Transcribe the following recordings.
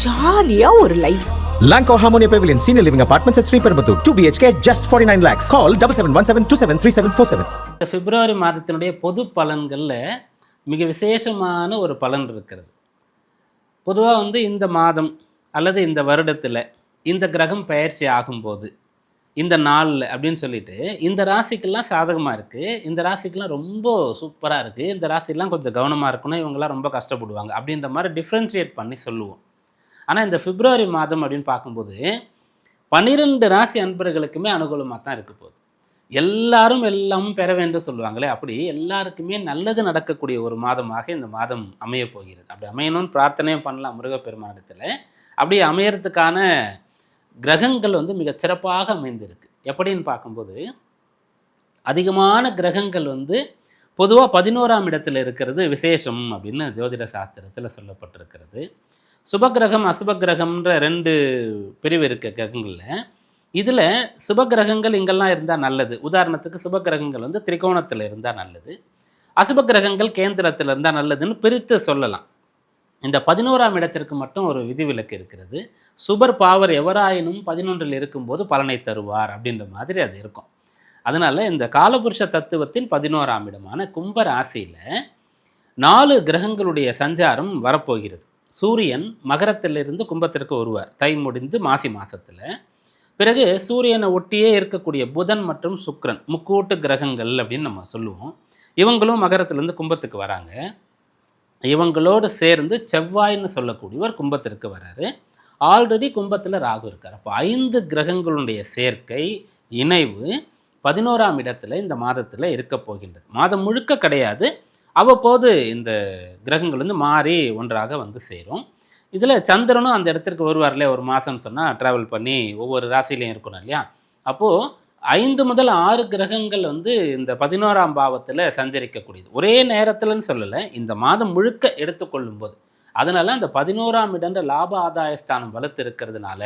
ஜாலியா ஒரு life Lanco Harmonia Pavilion Senior Living Apartments at Sri Perambatoor. 2 BHK just 49 lakhs. Call 7717273747. இந்த பிப்ரவரி மாதத்தினுடைய பொது பலன்களில் மிக விசேஷமான ஒரு பலன் இருக்கிறது பொதுவாக வந்து இந்த மாதம் அல்லது இந்த வருடத்தில் இந்த கிரகம் பயிற்சி ஆகும்போது இந்த நாளில் அப்படின்னு சொல்லிட்டு இந்த ராசிக்கெல்லாம் சாதகமாக இருக்குது இந்த ராசிக்கெல்லாம் ரொம்ப சூப்பராக இருக்குது இந்த ராசிலாம் கொஞ்சம் கவனமாக இருக்கணும் இவங்கெல்லாம் ரொம்ப கஷ்டப்படுவாங்க அப்படின்ற மாதிரி டிஃப்ரென்ஷியேட் பண்ணி சொல்லுவோம் ஆனால் இந்த பிப்ரவரி மாதம் அப்படின்னு பார்க்கும்போது பன்னிரெண்டு ராசி அன்பர்களுக்குமே அனுகூலமாக தான் இருக்க போகுது. எல்லாரும் எல்லாமும் பெற வேண்டும் சொல்லுவாங்களே அப்படி எல்லாருக்குமே நல்லது நடக்கக்கூடிய ஒரு மாதமாக இந்த மாதம் அமைய போகிறது. அப்படி அமையணும்னு பிரார்த்தனையும் பண்ணலாம் முருகப்பெருமானிடத்தில். அப்படி அமையறதுக்கான கிரகங்கள் வந்து மிக சிறப்பாக அமைந்திருக்கு. எப்படின்னு பார்க்கும்போது அதிகமான கிரகங்கள் வந்து பொதுவாக பதினோராம் இடத்துல இருக்கிறது விசேஷம் அப்படின்னு ஜோதிட சாஸ்திரத்தில் சொல்லப்பட்டிருக்கிறது. சுபகிரகம் அசுபகிரகம்ன்ற ரெண்டு பிரிவு இருக்க கிரகங்களில். இதில் சுபகிரகங்கள் இங்கெல்லாம் இருந்தால் நல்லது. உதாரணத்துக்கு சுபகிரகங்கள் வந்து திரிகோணத்தில் இருந்தால் நல்லது. அசுபகிரகங்கள் கேந்திரத்தில் இருந்தால் நல்லதுன்னு பிரித்து சொல்லலாம். இந்த பதினோராம் இடத்திற்கு மட்டும் ஒரு விதிவிலக்கு இருக்கிறது. சுபர் பாவர் எவராயினும் பதினொன்றில் இருக்கும்போது பலனை தருவார் அப்படின்ற மாதிரி அது இருக்கும். அதனால் இந்த காலபுருஷ தத்துவத்தின் பதினோராம் இடமான கும்ப ராசியில் நாலு கிரகங்களுடைய சஞ்சாரம் வரப்போகிறது. சூரியன் மகரத்திலிருந்து கும்பத்திற்கு வருவார். தை முடிந்து மாசி மாதத்தில் பிறகு சூரியனை ஒட்டியே இருக்கக்கூடிய புதன் மற்றும் சுக்ரன் முக்கூட்டு கிரகங்கள் அப்படின்னு நம்ம சொல்லுவோம். இவங்களும் மகரத்திலேருந்து கும்பத்துக்கு வராங்க. இவங்களோடு சேர்ந்து செவ்வாய்ன்னு சொல்லக்கூடியவர் கும்பத்திற்கு வராரு. ஆல்ரெடி கும்பத்தில் ராகு இருக்கார். அப்போ ஐந்து கிரகங்களுடைய சேர்க்கை இணைவு பதினோராம் இடத்துல இந்த மாதத்தில் இருக்க போகின்றது. மாதம் முழுக்க கிடையாது. அவ்வப்போது இந்த கிரகங்கள் வந்து மாறி ஒன்றாக வந்து சேரும். இதில் சந்திரனும் அந்த இடத்திற்கு வருவார் இல்லையா? ஒரு மாதம்னு சொன்னால் ட்ராவல் பண்ணி ஒவ்வொரு ராசிலையும் இருக்கணும் இல்லையா? அப்போது ஐந்து முதல் ஆறு கிரகங்கள் வந்து இந்த பதினோராம் பாவத்தில் சஞ்சரிக்கக்கூடியது. ஒரே நேரத்தில்னு சொல்லலை இந்த மாதம் முழுக்க எடுத்துக்கொள்ளும் போது அதனால் அந்த பதினோராம் இடன்ற லாப ஆதாயஸ்தானம் வலுத்து இருக்கிறதுனால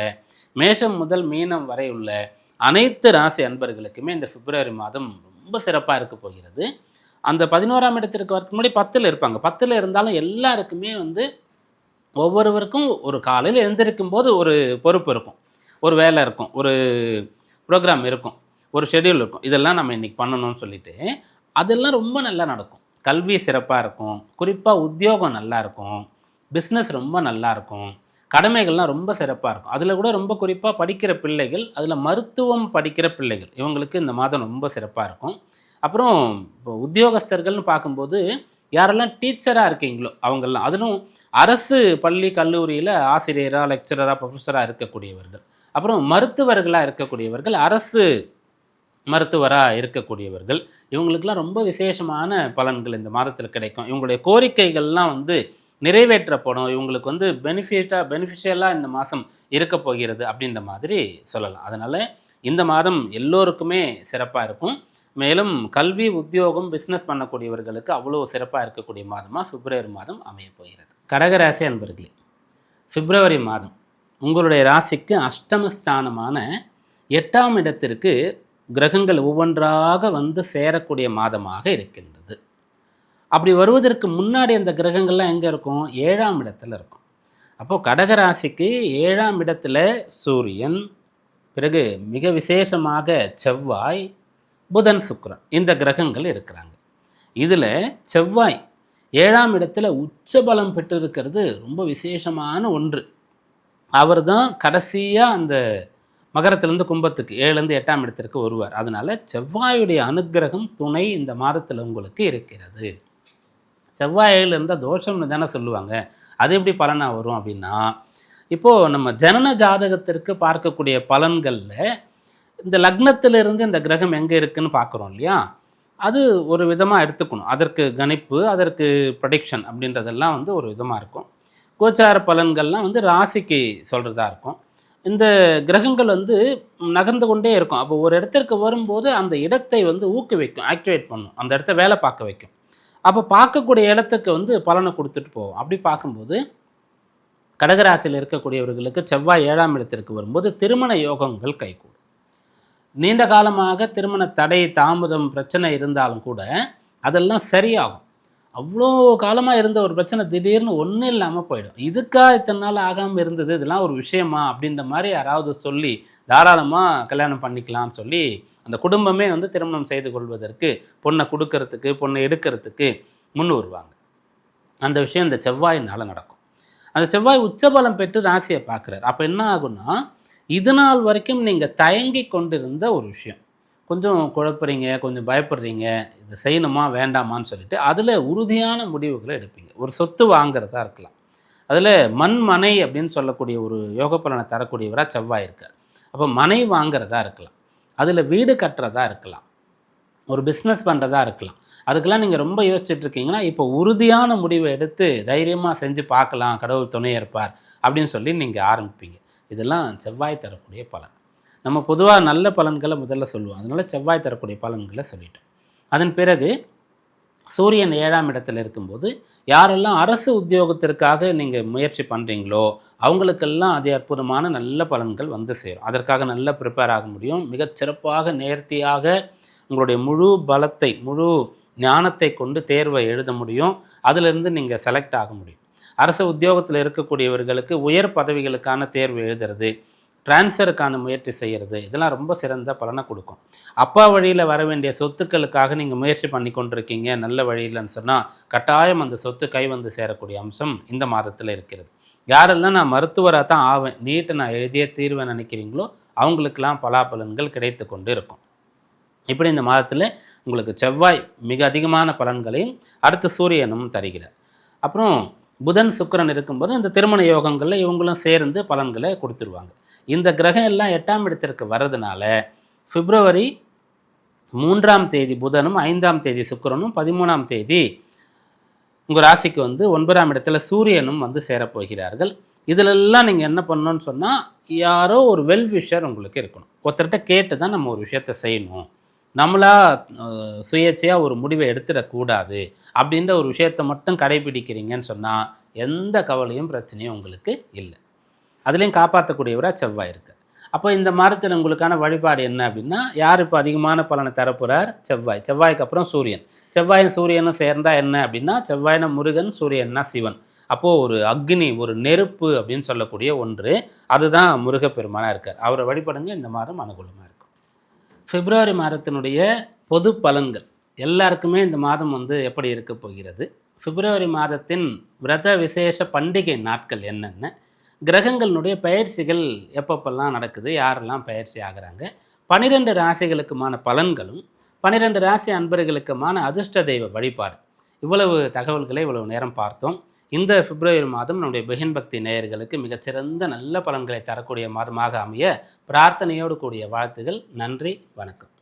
மேஷம் முதல் மீனம் வரை உள்ள அனைத்து ராசி அன்பர்களுக்குமே இந்த பிப்ரவரி மாதம் ரொம்ப சிறப்பாக இருக்க போகிறது. அந்த பதினோராம் இடத்திற்கு வரதுக்கு முன்னாடி பத்தில் இருப்பாங்க. பத்தில் இருந்தாலும் எல்லாருக்குமே வந்து ஒவ்வொருவருக்கும் ஒரு காலையில் எழுந்திருக்கும் போது ஒரு பொறுப்பு இருக்கும். ஒரு வேலை இருக்கும். ஒரு ப்ரோக்ராம் இருக்கும். ஒரு ஷெட்யூல் இருக்கும். இதெல்லாம் நம்ம இன்றைக்கி பண்ணணும்னு சொல்லிட்டு அதெல்லாம் ரொம்ப நல்லா நடக்கும். கல்வி சிறப்பாக இருக்கும். குறிப்பாக உத்தியோகம் நல்லா இருக்கும். பிஸ்னஸ் ரொம்ப நல்லா இருக்கும். கடமைகள்லாம் ரொம்ப சிறப்பாக இருக்கும். அதில் கூட ரொம்ப குறிப்பாக படிக்கிற பிள்ளைகள் அதில் மருத்துவம் படிக்கிற பிள்ளைகள் இவங்களுக்கு இந்த மாதம் ரொம்ப சிறப்பாக இருக்கும். அப்புறம் இப்போ உத்தியோகஸ்தர்கள்னு பார்க்கும்போது யாரெல்லாம் டீச்சராக இருக்கீங்களோ அவங்கெல்லாம் அதிலும் அரசு பள்ளி கல்லூரியில் ஆசிரியராக லெக்சரராக ப்ரொஃபஸராக இருக்கக்கூடியவர்கள். அப்புறம் மருத்துவர்களாக இருக்கக்கூடியவர்கள் அரசு மருத்துவராக இருக்கக்கூடியவர்கள். இவங்களுக்கெல்லாம் ரொம்ப விசேஷமான பலன்கள் இந்த மாதத்தில் கிடைக்கும். இவங்களுடைய கோரிக்கைகள்லாம் வந்து நிறைவேற்றப்படும். இவங்களுக்கு வந்து பெனிஃபிட்டாக பெனிஃபிஷியலாக இந்த மாதம் இருக்க போகிறது அப்படின்ற மாதிரி சொல்லலாம். அதனால் இந்த மாதம் எல்லோருக்குமே சிறப்பாக இருக்கும். மேலும் கல்வி உத்தியோகம் பிஸ்னஸ் பண்ணக்கூடியவர்களுக்கு அவ்வளோ சிறப்பாக இருக்கக்கூடிய மாதமாக பிப்ரவரி மாதம் அமைய போகிறது கடகராசி அன்பர்களே பிப்ரவரி மாதம் உங்களுடைய ராசிக்கு அஷ்டமஸ்தானமான எட்டாம் இடத்திற்கு கிரகங்கள் ஒவ்வொன்றாக வந்து சேரக்கூடிய மாதமாக இருக்கின்றது. அப்படி வருவதற்கு முன்னாடி அந்த கிரகங்கள்லாம் எங்கே இருக்கும்? ஏழாம் இடத்துல இருக்கும். அப்போது கடகராசிக்கு ஏழாம் இடத்துல சூரியன் பிறகு மிக விசேஷமாக செவ்வாய் புதன் சுக்கரன் இந்த கிரகங்கள் இருக்கிறாங்க. இதில் செவ்வாய் ஏழாம் இடத்துல உச்ச பலம் பெற்றிருக்கிறது ரொம்ப விசேஷமான ஒன்று. அவர் தான் கடைசியாக அந்த மகரத்திலேருந்து கும்பத்துக்கு ஏழுலேருந்து எட்டாம் இடத்திற்கு வருவார். அதனால் செவ்வாயுடைய அனுக்கிரகம் துணை இந்த மாதத்தில் உங்களுக்கு இருக்கிறது. செவ்வாயிலிருந்தால் தோஷம்னு தானே சொல்லுவாங்க. அது எப்படி பலனாக வரும் அப்படின்னா இப்போது நம்ம ஜனன ஜாதகத்திற்கு பார்க்கக்கூடிய பலன்களில் இந்த லக்னத்திலிருந்து இந்த கிரகம் எங்கே இருக்குன்னு பார்க்குறோம் இல்லையா? அது ஒரு விதமாக எடுத்துக்கணும். அதற்கு கணிப்பு அதற்கு ப்ரொடிக்ஷன் அப்படின்றதெல்லாம் வந்து ஒரு விதமாக இருக்கும். கோச்சார பலன்கள்லாம் வந்து ராசிக்கு சொல்கிறதா இருக்கும். இந்த கிரகங்கள் வந்து நகர்ந்து கொண்டே இருக்கும். அப்போ ஒரு இடத்திற்கு வரும்போது அந்த இடத்தை வந்து ஊக்குவிக்கும் ஆக்டிவேட் பண்ணும். அந்த இடத்த வேலை பார்க்க வைக்கும். அப்போ பார்க்கக்கூடிய இடத்துக்கு வந்து பலனை கொடுத்துட்டு போவோம் அப்படி பார்க்கும்போது கடகராசியில் இருக்கக்கூடியவர்களுக்கு செவ்வாய் ஏழாம் இடத்திற்கு வரும்போது திருமண யோகங்கள் கைகூடும். நீண்ட காலமாக திருமண தடை தாமதம் பிரச்சனை இருந்தாலும் கூட அதெல்லாம் சரியாகும். அவ்வளோ காலமாக இருந்த ஒரு பிரச்சனை திடீர்னு ஒன்றும் இல்லாமல் போயிடும். இதுக்கா இத்தனை நாள் ஆகாமல் இருந்தது? இதெல்லாம் ஒரு விஷயமா? அப்படின்ற மாதிரி யாராவது சொல்லி தாராளமாக கல்யாணம் பண்ணிக்கலாம்னு சொல்லி அந்த குடும்பமே வந்து திருமணம் செய்து கொள்வதற்கு பொண்ணை கொடுக்கறதுக்கு பொண்ணை எடுக்கிறதுக்கு முன் வருவாங்க அந்த விஷயம் இந்த செவ்வாயினால் நடக்கும். அந்த செவ்வாய் உச்சபலம் பெற்று ராசியை பார்க்குறாரு. அப்போ என்ன ஆகும்னா இது நாள் வரைக்கும் நீங்கள் தயங்கி கொண்டிருந்த ஒரு விஷயம். கொஞ்சம் குழப்புறீங்க கொஞ்சம் பயப்படுறீங்க இதை செய்யணுமா வேண்டாமான்னு சொல்லிட்டு அதில் உறுதியான முடிவுகளை எடுப்பீங்க. ஒரு சொத்து வாங்குறதா இருக்கலாம். அதில் மண் மனை அப்படின்னு சொல்லக்கூடிய ஒரு யோக பலனை தரக்கூடியவராக செவ்வாய் இருக்கார். அப்போ மனை வாங்குறதா இருக்கலாம். அதில் வீடு கட்டுறதா இருக்கலாம். ஒரு பிஸ்னஸ் பண்ணுறதா இருக்கலாம். அதுக்கெல்லாம் நீங்கள் ரொம்ப யோசிச்சுட்டு இருக்கீங்கன்னா இப்போ உறுதியான முடிவை எடுத்து தைரியமாக செஞ்சு பார்க்கலாம் கடவுள் துணை இருப்பார் அப்படின்னு சொல்லி நீங்கள் ஆரம்பிப்பீங்க. இதெல்லாம் செவ்வாய் தரக்கூடிய பலன். நம்ம பொதுவாக நல்ல பலன்களை முதல்ல சொல்லுவோம். அதனால் செவ்வாய் தரக்கூடிய பலன்களை சொல்லிட்டோம் அதன் பிறகு சூரியன் ஏழாம் இடத்துல இருக்கும்போது யாரெல்லாம் அரசு உத்தியோகத்திற்காக நீங்கள் முயற்சி பண்ணுறீங்களோ அவங்களுக்கெல்லாம் அது அற்புதமான நல்ல பலன்கள் வந்து சேரும். அதற்காக நல்லா ப்ரிப்பேர் ஆக முடியும். மிகச்சிறப்பாக நேர்த்தியாக உங்களுடைய முழு பலத்தை முழு ஞானத்தை கொண்டு தேர்வை எழுத முடியும். அதிலிருந்து நீங்கள் செலக்ட் ஆக முடியும். அரசு உத்தியோகத்தில் இருக்கக்கூடியவர்களுக்கு உயர் பதவிகளுக்கான தேர்வு எழுதுறது டிரான்ஸ்ஃபருக்கான முயற்சி செய்கிறது இதெல்லாம் ரொம்ப சிறந்த பலனை கொடுக்கும். அப்பா வழியில் வர வேண்டிய சொத்துக்களுக்காக நீங்கள் முயற்சி பண்ணி கொண்டிருக்கீங்க நல்ல வழியில்னு சொன்னால் கட்டாயம் அந்த சொத்து கை வந்து சேரக்கூடிய அம்சம் இந்த மாதத்தில் இருக்கிறது. யாரெல்லாம் நான் மருத்துவராக தான் ஆவேன் நீட்டை நான் எழுதியே தீர்வேன் நினைக்கிறீங்களோ அவங்களுக்கெல்லாம் பலாபலன்கள் கிடைத்து கொண்டு இருக்கும். இப்படி இந்த மாதத்தில் உங்களுக்கு செவ்வாய் மிக அதிகமான பலன்களையும் அடுத்து சூரியனும் தருகிறார். அப்புறம் புதன் சுக்கரன் இருக்கும்போது இந்த திருமண யோகங்களில் இவங்களும் சேர்ந்து பலன்களை கொடுத்துருவாங்க. இந்த கிரகம் எல்லாம் எட்டாம் இடத்திற்கு வர்றதுனால பிப்ரவரி மூன்றாம் தேதி புதனும் ஐந்தாம் தேதி சுக்கிரனும் பதிமூணாம் தேதி உங்கள் ராசிக்கு வந்து ஒன்பதாம் இடத்துல சூரியனும் வந்து சேரப்போகிறார்கள். இதிலெல்லாம் நீங்கள் என்ன பண்ணணும்னு சொன்னால் யாரோ ஒரு வெல் விஷர் உங்களுக்கு இருக்கணும். ஒருத்தர்கிட்ட கேட்டு தான் நம்ம ஒரு விஷயத்த செய்யணும். நம்மளா சுயேட்சையாக ஒரு முடிவை எடுத்துடக்கூடாது அப்படின்ற ஒரு விஷயத்தை மட்டும் கடைபிடிக்கிறீங்கன்னு சொன்னால் எந்த கவலையும் பிரச்சனையும் உங்களுக்கு இல்லை. அதுலேயும் காப்பாற்றக்கூடியவராக செவ்வாய் இருக்கு அப்போ இந்த மாதத்தில் உங்களுக்கான வழிபாடு என்ன அப்படின்னா யார் இப்போ அதிகமான பலனை தரப்போகிறார் செவ்வாய். செவ்வாய்க்கு அப்புறம் சூரியன். செவ்வாயும் சூரியனும் சேர்ந்தால் என்ன அப்படின்னா செவ்வாய்னா முருகன் சூரியன்னா சிவன். அப்போது ஒரு அக்னி ஒரு நெருப்பு அப்படின்னு சொல்லக்கூடிய ஒன்று அதுதான் முருகப்பெருமானாக இருக்கார். அவரை வழிபடுங்க இந்த மாதம் அனுகூலமாக இருக்குது பிப்ரவரி மாதத்தினுடைய பொது பலன்கள். எல்லாருக்குமே இந்த மாதம் வந்து எப்படி இருக்க போகிறது? பிப்ரவரி மாதத்தின் விரத விசேஷ பண்டிகை நாட்கள் என்னென்ன? கிரகங்களுடைய பயிற்சிகள் எப்பப்பெல்லாம் நடக்குது? யாரெல்லாம் பயிற்சி ஆகிறாங்க? பனிரெண்டு ராசிகளுக்குமான பலன்களும் பனிரெண்டு ராசி அன்பர்களுக்குமான அதிர்ஷ்ட தெய்வ வழிபாடு இவ்வளவு தகவல்களை இவ்வளவு நேரம் பார்த்தோம். இந்த பிப்ரவரி மாதம் நம்முடைய பெஹின் பக்தி நேயர்களுக்கு மிகச்சிறந்த நல்ல பலன்களை தரக்கூடிய மாதமாக அமைய பிரார்த்தனையோடு கூடிய வாழ்த்துகள். நன்றி வணக்கம்.